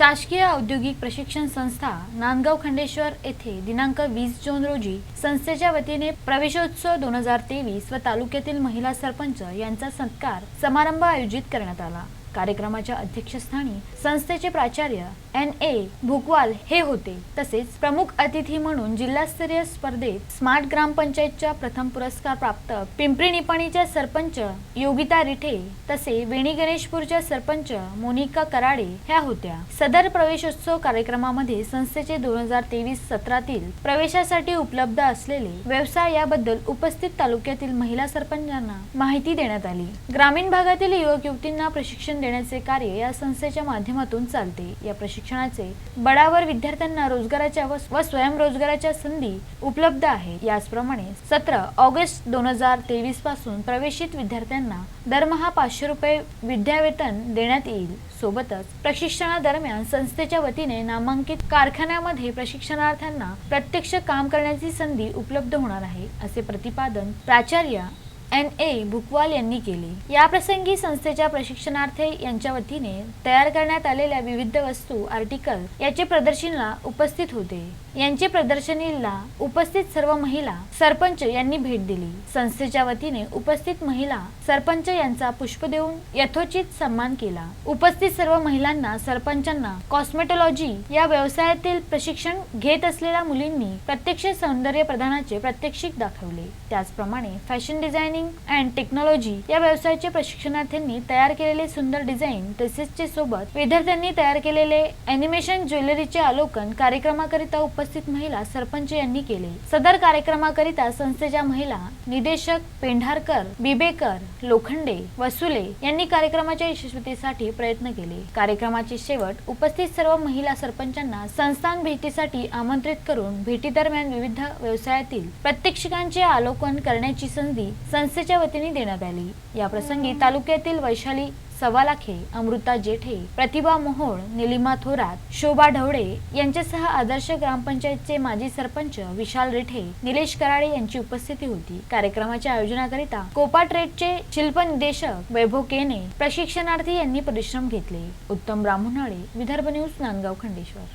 शासकीय औद्योगिक प्रशिक्षण संस्था नांदगाव खंडेश्वर येथे दिनांक वीस जून रोजी संस्थेच्या वतीने प्रवेशोत्सव दोन हजार तेवीस व तालुक्यातील महिला सरपंच यांचा सत्कार समारंभ आयोजित करण्यात आला. कार्यक्रमाच्या अध्यक्षस्थानी संस्थेचे प्राचार्य एन ए भुकवाल हे होते. तसेच प्रमुख अतिथी म्हणून जिल्हास्तरीय स्पर्धेत स्मार्ट ग्रामपंचायतच्या प्रथम पुरस्कार प्राप्त पिंपरी निपाणीच्या सरपंच योगिता रिठे तसे वेणी गणेशपूरच्या सरपंच मोनिका कराडे ह्या होत्या. सदर प्रवेशोत्सव कार्यक्रमामध्ये संस्थेचे दोन हजार तेवीस सत्रातील प्रवेशासाठी उपलब्ध असलेले व्यवसाय याबद्दल उपस्थित तालुक्यातील महिला सरपंचांना माहिती देण्यात आली. ग्रामीण भागातील युवक युवतींना प्रशिक्षण देण्याचे कार्य या संस्थेच्या माध्यमातून चालते. या प्रशिक्षणाचे बळावर विद्यार्थ्यांना रोजगाराच्या व व स्वयंरोजगाराच्या संधी उपलब्ध आहेत याचप्रमाणे सतरा ऑगस्ट दोन हजार तेवीसपासून प्रवेशित विद्यार्थ्यांना दरमहा पाचशे रुपये विद्यावेतन देण्यात येईल. सोबतच प्रशिक्षणादरम्यान संस्थेच्या वतीने नामांकित कारखान्यामध्ये प्रशिक्षणार्थ्यांना प्रत्यक्ष काम करण्याची संधी उपलब्ध होणार आहे असे प्रतिपादन प्राचार्य एन ए भुकवाल यांनी केले. या प्रसंगी संस्थेच्या प्रशिक्षणार्थी यांच्या वतीने तयार करण्यात आलेल्या विविध वस्तू आर्टिकल याचे प्रदर्शनाला उपस्थित होते. यांचे प्रदर्शनीला उपस्थित सर्व महिला सरपंच यांनी भेट दिली. संस्थेच्या वतीने उपस्थित महिला सरपंच यांचा पुष्प देऊन यथोचित सन्मान केला. उपस्थित सर्व महिलांना सरपंचांना कॉस्मेटॉलॉजी या व्यवसायातील प्रशिक्षण घेत असलेल्या मुलींनी प्रत्यक्ष सौंदर्य प्रदानाचे प्रात्यक्षिक दाखवले. त्याचप्रमाणे फॅशन डिझायनिंग अँड टेक्नॉलॉजी या व्यवसायाचे प्रशिक्षणार्थींनी तयार केलेले सुंदर डिझाईन ड्रेसेसचे सोबत विद्यार्थ्यांनी तयार केलेले अॅनिमेशन ज्वेलरीचे अवलोकन कार्यक्रमाकरिता उपस्थित महिला सरपंच यांनी केले. सदर कार्यक्रमाकरिता संस्थेच्या महिला निदेशक पेंढारकर बिबेकर लोखंडे वसुले यांनी कार्यक्रमाच्या यशस्वीतेसाठी प्रयत्न केले. कार्यक्रमाचे शेवट उपस्थित सर्व महिला सरपंचांना संस्थान भेटीसाठी आमंत्रित करून भेटी दरम्यान विविध व्यवसायातील प्रत्यक्षिकांचे अवलोकन करण्याची संधी संस्थेच्या वतीने देण्यात आली. या प्रसंगी तालुक्यातील वैशाली सवालाखे अमृता जेठे प्रतिभा मोहोळ निलिमा थोरात शोभा ढवळे यांच्यासह आदर्श ग्रामपंचायतचे माजी सरपंच विशाल रेठे निलेश कराळे यांची उपस्थिती होती. कार्यक्रमाच्या आयोजनाकरिता कोपा ट्रेडचे शिल्प निदेशक वैभव केने प्रशिक्षणार्थी यांनी परिश्रम घेतले. उत्तम ब्राह्मणाळे विदर्भ न्यूज नांदगाव खंडेश्वर.